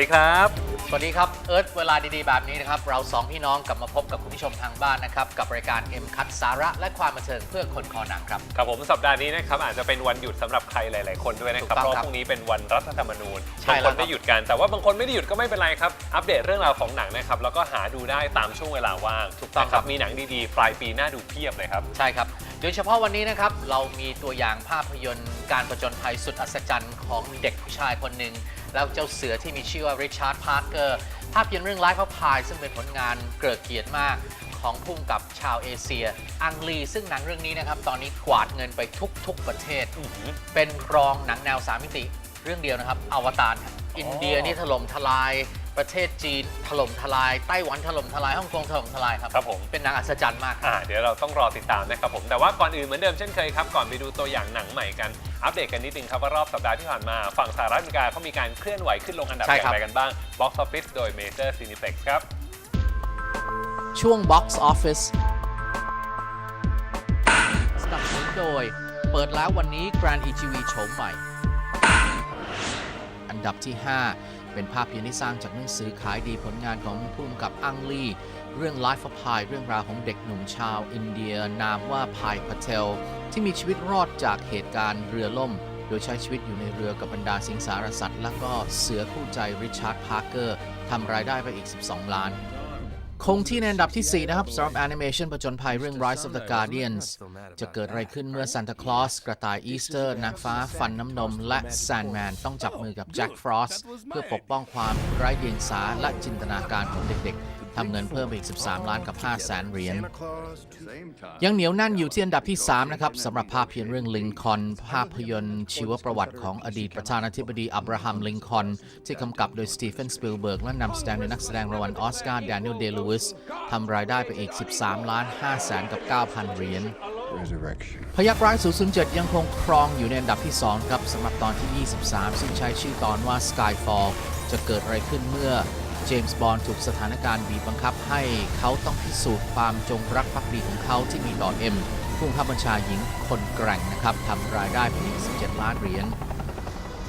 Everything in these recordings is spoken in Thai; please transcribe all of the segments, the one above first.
ดีครับ สวัสดีครับ เอิร์ธเวลาดีๆ แบบนี้นะครับ เราสองพี่น้องกลับมาพบกับคุณผู้ชมทางบ้านนะครับ กับรายการ M คัทสาระและความบันเทิงเพื่อคนคอหนังครับ ครับผมสัปดาห์นี้นะครับอาจจะเป็นวันหยุดสำหรับใครหลาย ๆ คนด้วยนะคถูรับกต้องเพราะครับพรุ่งนี้เป็นวันรัฐธรรมนูญใช่บางแล้ควนครับได้หยุดกัน แต่ว่าบางคนไม่ได้หยุดก็ไม่เป็นไรครับ อัปเดตเรื่องราวของหนังนะครับ แล้วก็หาดูได้ตามช่วงเวลาว่างถูกต้องนะครับมีหนังดีๆ ปลายปีหน้าดูเพียบเลยครับ ใช่ครับ โดยเฉพาะวันนี้นะครับ เรามีตัวอย่างภาพยนตร์การประจนภัยสุดอัศจรรย์ของเด็กผู้ชายคนหนึ่ง แล้วเจ้าเสือที่มีชื่อว่าริชาร์ดพาร์เกอร์ภาพยนตร์เรื่อง Life of Pi ซึ่งเป็นผลงานเกิดเกียรติมากของพุ่มกับชาวเอเชีย อังลี ซึ่งหนังเรื่องนี้นะครับ ตอนนี้กวาดเงินไปทุก ๆ ประเทศอื้อหือเป็นรองหนังแนวสามมิติ เรื่องเดียวนะครับ อวตารครับอินเดียนี่ถล่มทลาย ประเทศจีนถล่มทลาย ไต้หวันถล่มทลายฮ่องกงถล่มทลายครับ ครับผม เป็นหนังอัศจรรย์มากครับ อ่าเดี๋ยวเราต้องรอติดตามนะครับผม แต่ว่าก่อนอื่นเหมือนเดิมเช่นเคยครับ ก่อนไปดูตัวอย่างหนังใหม่กัน อัปเดตกันนิดนึงครับว่ารอบสัปดาห์ที่ผ่านมา ฝั่งสหรัฐอเมริกาเขามีการเคลื่อนไหวขึ้นลงอันดับใช่อย่าครับงไรกันบ้าง Box Office โดย Major Cineplex ครับ ช่วง Box Office สนับสนุนโดย เปิดแล้ววันนี้ Grand EGV โฉมใหม่ อันดับที่ 5 เป็นภาพยนตร์ที่สร้างจากหนังสือขายดีผลงานของผู้กำกับอังลี เรื่อง Life of Pi เรื่องราวของเด็กหนุ่มชาวอินเดียนามว่าพายพาเทล ที่มีชีวิตรอดจากเหตุการณ์เรือล่ม โดยใช้ชีวิตอยู่ในเรือกับบรรดาสิงสารสัตว์ และก็เสือคู่ใจริชาร์ดพาร์เกอร์ทำรายได้ไปอีก 12 ล้าน คงที่ในอันดับที่ 4 นะครับสำหรับแอนิเมชันผจญภัยเรื่อง Rise of the Guardians จะเกิดอะไรขึ้นเมื่อซานตาคลอสกระต่ายอีสเตอร์นางฟ้า ฟันน้ำนม และแซนแมนต้องจับมือกับแจ็คฟรอสเพื่อปกป้องความไร้เดียงสาและจินตนาการของเด็กๆำเงินเพิ่มไปอีก 13 ล้านกับ5แสนเหรียญ ยังเหนียวแน่นอยู่ที่อันดับที่ 3 นะครับสำหรับภาพยนตร์เรื่องลิงคอนภาพยนตร์ชีวประวัติของอดีตประธานาธิบดีอับราฮัมลิงคอนที่กำกับโดยสตีเฟนสปิลเบิร์กและนำแสดงโดยนักแสดงรางวัลออสการ์แดเนียลเดลูวิสทำรายได้ไปอีก 13 ล้าน5แสนกับ 9,000 เหรียญ Resurrection. พยักร้าย007 ยังคงครองอยู่ในอันดับที่ 2 ครับสำหรับตอนที่ 23 ซึ่งใช้ชื่อตอนว่า Skyfall จะเกิดอะไรขึ้นเมื่อเจมส์บอนด์ถูกสถานการณ์บีบบังคับให้เขาต้องพิสูจน์ความจงรักภักดีของเขาที่มีต่อเอ็มผู้บังคับบัญชาหญิงคนแกร่งนะครับทำรายได้ไปอีก17 ล้านเหรียญ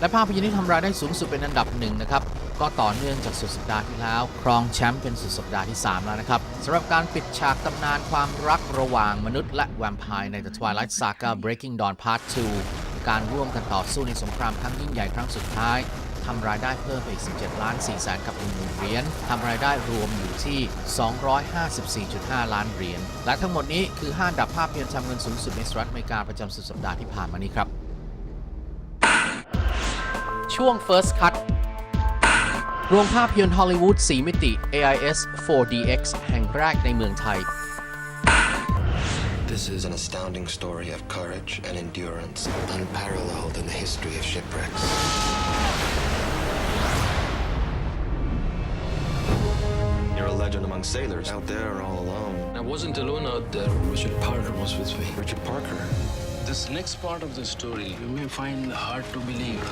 และภาพยนตร์ที่ทำรายได้สูงสุดเป็นอันดับหนึ่งนะครับ ก็ต่อเนื่องจากสุดสัปดาห์ที่แล้ว ครองแชมป์เป็นสุดสัปดาห์ที่ 3 แล้วนะครับสำหรับการปิดฉากตำนานความรักระหว่างมนุษย์และแวมไพร์ใน The Twilight Saga Breaking Dawn Part 2 การร่วมกันต่อสู้ในสงครามครั้งยิ่งใหญ่ครั้งสุดท้าย ทำรายได้เพิ่มไปอีก 17 ล้าน4แสนกับ1 0,000เหรียญทำรายได้รวมอยู่ที่ 254.5 ล้านเหรียญ และทั้งหมดนี้คือ 5 ดับภาพยนตร์ทำเงินสูงสุดในสหรัฐอเมริกาประจำสุดสัปดาห์ที่ผ่านมานี้ครับ ช่วง First Cut โรงภาพยนตร์ฮอลลีวูด 4 มิติ AIS 4DX แห่งแรกในเมืองไทย This is an astounding story of courage and endurance, unparalleled in the history of shipwrecks. You're a legend among sailors out there all alone. I wasn't alone out there. Richard Parker was with me. Richard Parker. This next part of the story you may find hard to believe.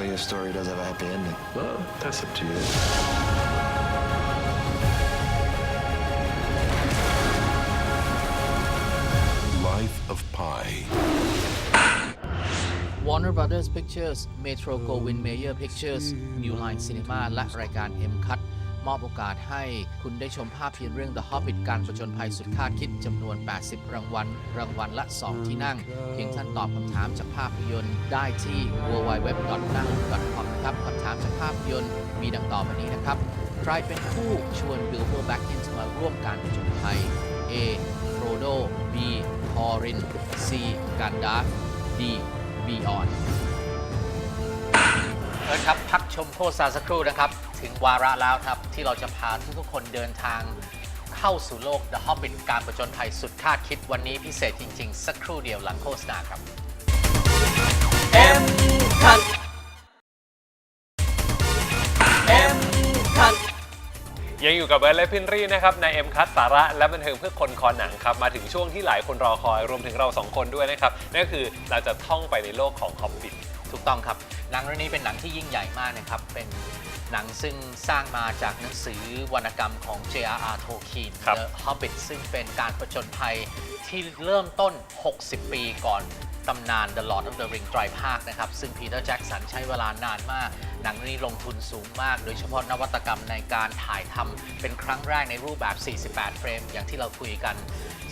So your story does have a happy ending. Well, that's up to you. Life of Pi. Warner Brothers Pictures Metro Goldwyn Mayer Pictures New Line Cinema และรายการ M Cut มอบโอกาสให้คุณได้ชมภาพยนตร์เรื่อง The Hobbit การประจนภัยสุดคาดคิดจำนวน 80 รางวัล รางวัลละ 2 ที่นั่ง เพียงท่านตอบคำถามจากภาพยนตร์ได้ที่ www. นั่ง .com นะครับคำถามจากภาพยนตร์มีดังต่อไปนี้นะครับ ใครเป็นผู้ชวนบิลโบแบ็กกินส์มาร่วมการผจญภัย A. โฟรโด B. ทอริน C. กันดาฟ D. บีออนเอิร์ธครับ พักชมโฆษณาสักครู่นะครับ ถึงวาระแล้วครับ ที่เราจะพาทุกๆคนเดินทางเข้าสู่โลก The Hobbit การผจญภัยสุดคาดคิดวันนี้พิเศษจริง ๆ สักครู่เดียวหลังโฆษณาครับ M Cut M Cut ยังอยู่กับเบิร์ดและพินรี่นะครับใน M คัสสาระและบันเทิงเพื่อคนคอหนังครับ มาถึงช่วงที่หลายคนรอคอยรวมถึงเราสองคนด้วยนะครับ นั่นก็คือเราจะท่องไปในโลกของฮอบบิท ถูกต้องครับ หนังเรื่องนี้เป็นหนังที่ยิ่งใหญ่มากนะครับ เป็นหนังซึ่งสร้างมาจากหนังสือวรรณกรรมของ J.R.R. Tolkien ครับ The Hobbit ซึ่งเป็นการผจญภัยที่เริ่มต้น 60 ปีก่อนตำนาน The Lord of the Ring ไตรภาคนะครับ ซึ่ง Peter Jackson ใช้เวลานานมาก หนังเรื่องนี้ลงทุนสูงมาก โดยเฉพาะนวัตกรรมในการถ่ายทำเป็นครั้งแรกในรูปแบบ 48 เฟรม อย่างที่เราคุยกัน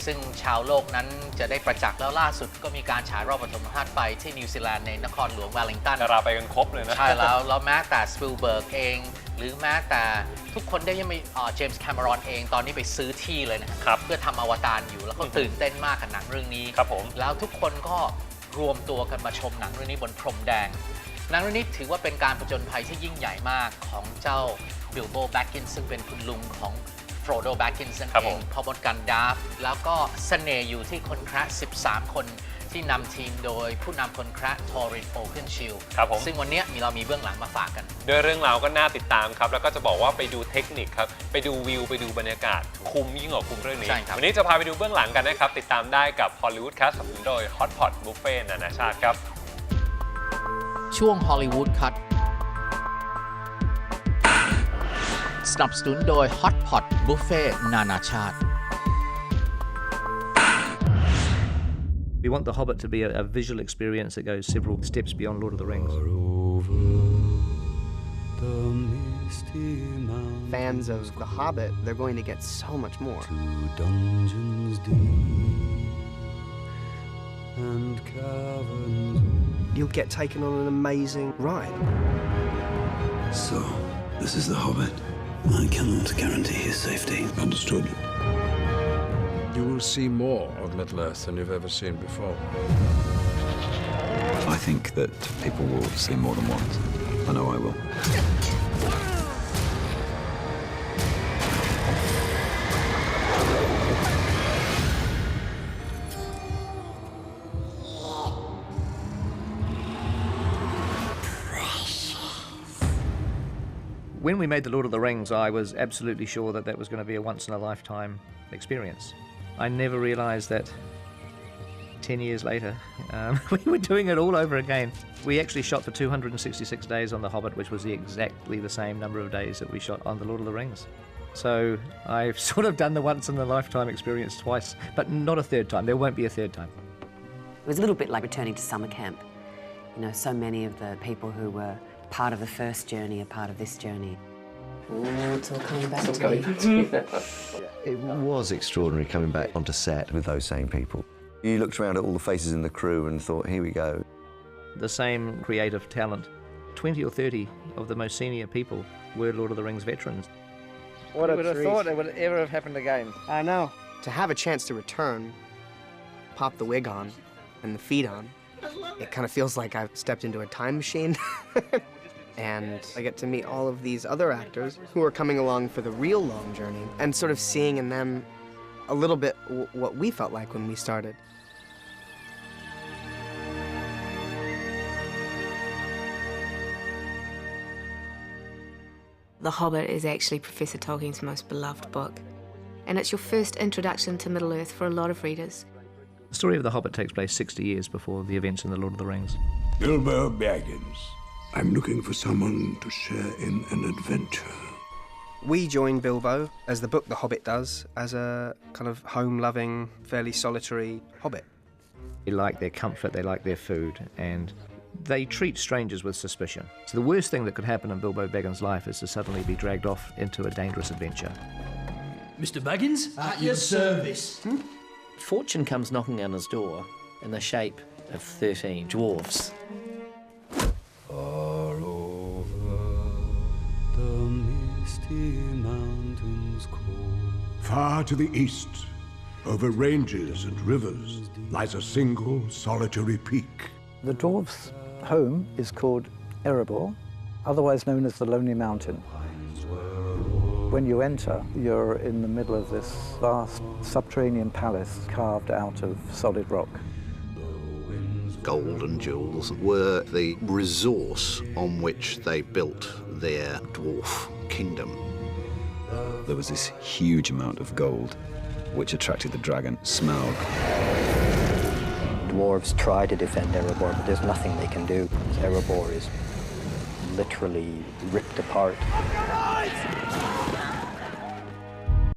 ซึ่งชาวโลกนั้นจะได้ประจักษ์แล้วล่าสุดก็มีการฉายรอบปฐมทัศน์ไปที่นิวซีแลนด์ในนครหลวงวลลิงตันดาราไปกันครบเลยนะใช่แล้วแล้วแม้แต่สปิลเบิร์กเอง หรือแม้แต่ทุกคนได้ยังไม่เจมส์แคม e รอนเองตอนนี้ไปซื้อที่เลยนะครับเพื่อทำอวตารอยู่แล้วเขาตื่นเต้นมากกับหนังเรื่องนี้ครับผมแล้วทุกคนก็รวมตัวกันมาชมหนังเรื่องนี้บนพรมแดง หนังเรื่องนี้ถือว่าเป็นการผจญภัยที่ยิ่งใหญ่มากของเจ้าบิลโบแบ็กกินซึ่งเป็นคุณลุงของโฟรโดแบ็กกินนั่นครับเอผงม พอบทกันดาฟแล้วก็เสน่ห์อยู่ที่คนแคระ13 คนที่นำทีมโดยผู้นำคนแคระทอรินโอเคนชิลครับผม ซึ่งวันเนี้ยมีเรามีเบื้องหลังมาฝากกัน ด้วยเรื่องราวก็น่าติดตามครับ แล้วก็จะบอกว่าไปดูเทคนิคครับ ไปดูวิว ไปดูบรรยากาศ คุ้มยิ่งกว่าคุ้มเรื่องนี้ ใช่ครับ วันนี้จะพาไปดูเบื้องหลังกันนะครับ ติดตามได้กับ Hollywood Cast สนับสนุนโดย Hot Pot Buffet นานาชาติครับ ช่วงฮอลลีวูดคัทสนับสนุนโดย Hot Pot Buffet นานาชาติ We want The Hobbit to be a, a visual experience that goes several steps beyond Lord of the Rings. fans of The Hobbit, they're going to get so much more. dungeons deep and caverns. You'll get taken on an amazing ride. So, this is the Hobbit. I cannot guarantee his safety. Understood. You will see more of Middle Earth than you've ever seen before. I think that people will see more than once. I know I will. When we made The Lord of the Rings, I was absolutely sure that that was going to be a once in a lifetime experience. I never realized that 10 years later, um, we were doing it all over again. We actually shot for 266 days on The Hobbit, which was the exactly the same number of days that we shot on The Lord of the Rings. So I've sort of done the once in a lifetime experience twice, but not a third time. There won't be a third time. It was a little bit like returning to summer camp. You know, so many of the people who were part of the first journey a part of this journey. Oh, it's all coming back to me. It was extraordinary coming back onto set with those same people. You looked around at all the faces in the crew and thought, here we go. the same creative talent. 20 or 30 of the most senior people were Lord of the Rings veterans. What a would have thought it would ever have happened again. I know. To have a chance to return, pop the wig on, and the feet on, it kind of feels like I've stepped into a time machine. and I get to meet all of these other actors who are coming along for the real long journey and sort of seeing in them a little bit w- what we felt like when we started. The Hobbit is actually Professor Tolkien's most beloved book, and it's your first introduction to Middle Earth for a lot of readers. The story of The Hobbit takes place 60 years before the events in The Lord of the Rings. Bilbo Baggins. I'm looking for someone to share in an adventure. We join Bilbo, as the book The Hobbit does, as a kind of home loving, fairly solitary hobbit. They like their comfort, they like their food, and they treat strangers with suspicion. So the worst thing that could happen in Bilbo Baggins' life is to suddenly be dragged off into a dangerous adventure. Mr. Baggins? At your service. Hmm? Fortune comes knocking on his door in the shape of 13 dwarfs. Far to the east, over ranges and rivers, lies a single solitary peak. The dwarf's home is called Erebor, otherwise known as the Lonely Mountain. When you enter, you're in the middle of this vast subterranean palace carved out of solid rock. Gold and jewels were the resource on which they built their dwarf kingdom. There was this huge amount of gold which attracted the dragon Smaug. Dwarves try to defend Erebor, but there's nothing they can do. Erebor is literally ripped apart.